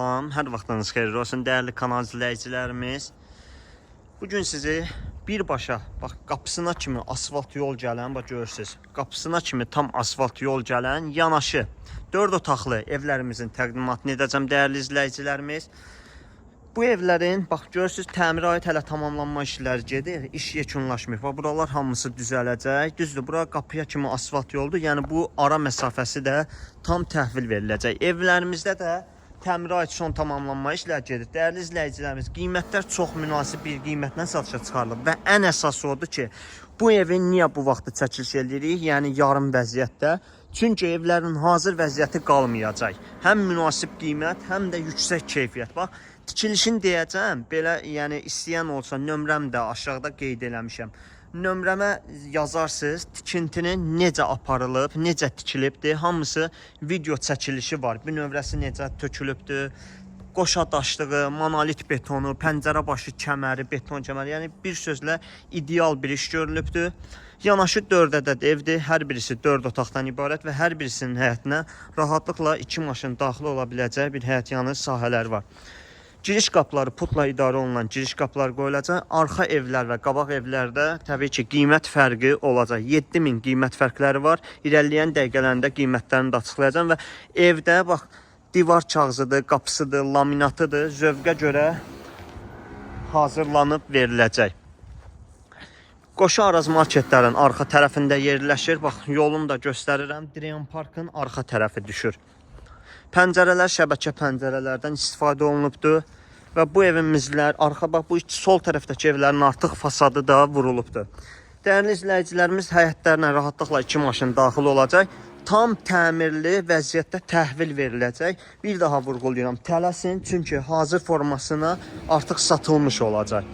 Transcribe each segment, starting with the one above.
Salam, hər vaxtınız xeyirli olsun dəyərli kanal izləyicilərimiz. Bu gün sizi birbaşa bax qapısına kimi asfalt yol gələn, bax görürsüz. Qapısına kimi tam asfalt yol gələn yanaşı 4 otaqlı evlərimizin təqdimatını edəcəm dəyərli izləyicilərimiz. Bu evlərin bax görürsüz təmirə aid hələ tamamlanma işləri gedir. İş yekunlaşmayıb. Bax buralar hamısı düzələcək. Düzdür, bura qapıya kimi asfalt yoldur. Yəni bu ara məsafəsi də tam təhvil veriləcək. Evlərimizdə də təmirə aid son tamamlanma işləri gedir. Dəyərli izləyicilərimiz, qiymətlər çox münasib bir qiymətlə satışa çıxarılıb və ən əsası odur ki, bu evin niyə bu vaxtı çəkiliş edirik? Yəni yarım vəziyyətdə. Çünki evlərin hazır vəziyyəti qalmayacaq. Həm münasib qiymət, həm də yüksək keyfiyyət. Bax, tikilişini deyəcəm. Belə, yəni istəyən olsa nömrəm də aşağıda qeyd eləmişəm. Nömrəmə yazarsınız, tikintinin necə aparılıb, necə tikilibdir, hamısı video çəkilişi var. Bir növrəsi necə tökülübdür, qoşa daşlığı, monolit betonu, pəncərə başı kəməri, beton kəməri, yəni bir sözlə ideal bir iş görülübdür. Yanaşı 4 ədəd evdir. Hər birisi 4 otaqdan ibarət və hər birisinin həyətinə rahatlıqla 2 maşın daxil ola biləcəyi bir həyət yanı sahələr var. Giriş qapıları putla idarə olunan giriş qapılar qoyulacaq. Arxa evlər və qabaq evlərdə təbii ki, qiymət fərqi olacaq. 7000 qiymət fərqləri var. İrəliləyən dəqiqələrində qiymətlərini də açıqlayacağam və evdə bax divar kağızıdır, qapısıdır, laminatıdır. Zövqə görə hazırlanıb veriləcək. Qoşu Araz marketlərin arxa tərəfində yerləşir. Bax, yolunu da göstərirəm. Drian Parkın arxa tərəfi düşür. Pəncərələr şəbəkə pəncərələrdən istifadə olunubdur və bu evimizlər arxa bax bu sol tərəfdəki evlərin artıq fasadı da vurulubdur. Dəyərli izləyicilərimiz həyətlərinə rahatlıqla 2 maşın daxil olacaq. Tam təmirli vəziyyətdə təhvil veriləcək. Bir daha vurğulayıram, tələsin çünki hazır formasına artıq satılmış olacaq.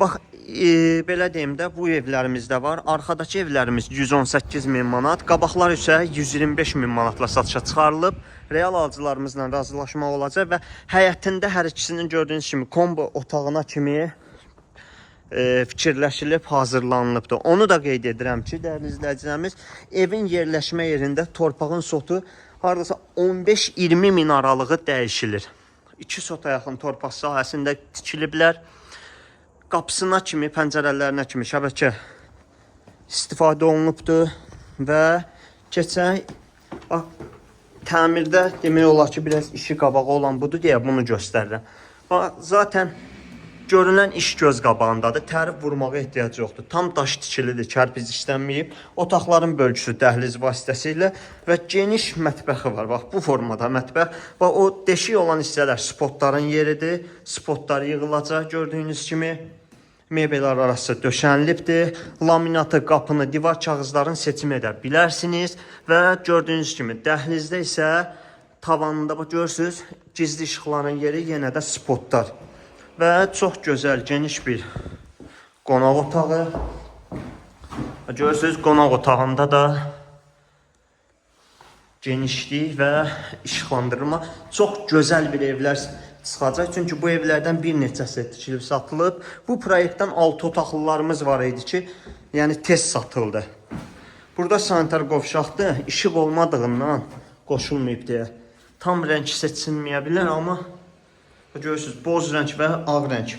Bax, e, belə deyim də bu evlərimizdə var. Arxadakı evlərimiz 118 min manat, qabaqlar isə 125 min manatla satışa çıxarılıb. Real alıcılarımızla razılaşma olacaq və həyətində hər ikisinin gördüyünüz kimi kombo otağına kimi e, fikirləşilib hazırlanılıbdır. Onu da qeyd edirəm ki, dəyərli izləyicilərimiz, evin yerləşmə yerində torpağın sotu hardasa 15-20 min aralığı dəyişilir. 2 sota yaxın torpaq sahəsində tikiliblər qapısına kimi, pəncərələrinə kimi şəbəkə istifadə olunubdur və keçək bax təmirdə demək olar ki, biraz işi qabağı olan budur deyə bunu göstərirəm. Bax zaten görünən iş göz qabağındadır. Tərif vurmağa ehtiyac yoxdur. Tam daş tikilidir, kərpic işlənməyib. Otaqların bölgüsü dəhliz vasitəsilə və geniş mətbəxi var. Bax bu formada mətbəx. Bax o deşik olan hissələr spotların yeridir. Spotlar yığılacaq gördüyünüz kimi. Mebellər arası döşənilibdir. Laminatı, qapını, divar kağızlarını seçim edə bilərsiniz və gördüyünüz kimi dəhlizdə isə tavanında bax görürsüz, gizli işıqların yeri yenə də spotlar. Və çox gözəl, geniş bir qonaq otağı. Və Görürsüz, qonaq otağında da genişlik və işıqlandırma çox gözəl bir evlər çıxacaq. Çünki bu evlərdən bir neçəsi tikilib satılıb. Bu proyektdən 6 otaqlılarımız var idi ki, yəni tez satıldı. Burada sanitar qovşaqdır. İşıq olmadığından qoşulmayıb deyə. Tam rəng seçilməyə bilər, amma görürsüz, boz rəng və ağ rəng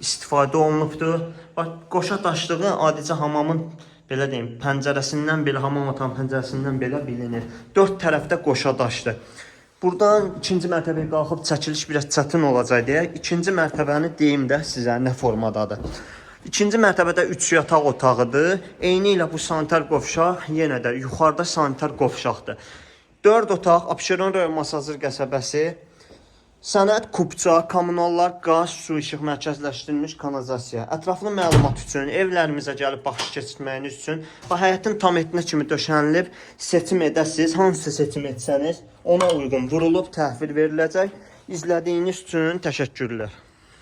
istifadə olunubdur. Bax, qoşa daşlığı adicə hamamın belə deyim, pəncərəsindən belə, hamam otağının pəncərəsindən belə bilinir. Dörd tərəfdə qoşa daşdır. Buradan ikinci mərtəbəyə qalxıb çəkiliş biraz çətin olacaq deyə ikinci mərtəbəni deyim də sizə nə formadadır. İkinci mərtəbədə 3 yataq otağıdır. Eyni ilə bu sanitar qovşaq yenə də yuxarıda sanitar qovşaqdır. 4 otaq Abşeron rayon Masazır qəsəbəsi Sənəd kupça, kommunallar, qaz, su, işıq mərkəzləşdirilmiş kanalizasiya. Ətraflı məlumat üçün, evlərimizə gəlib baxış keçirməyiniz üçün və həyətin tam etnə kimi döşənilib, seçim edəsiniz. Hansı seçim etsəniz, ona uyğun vurulub təhvil veriləcək. İzlədiyiniz üçün təşəkkürlər.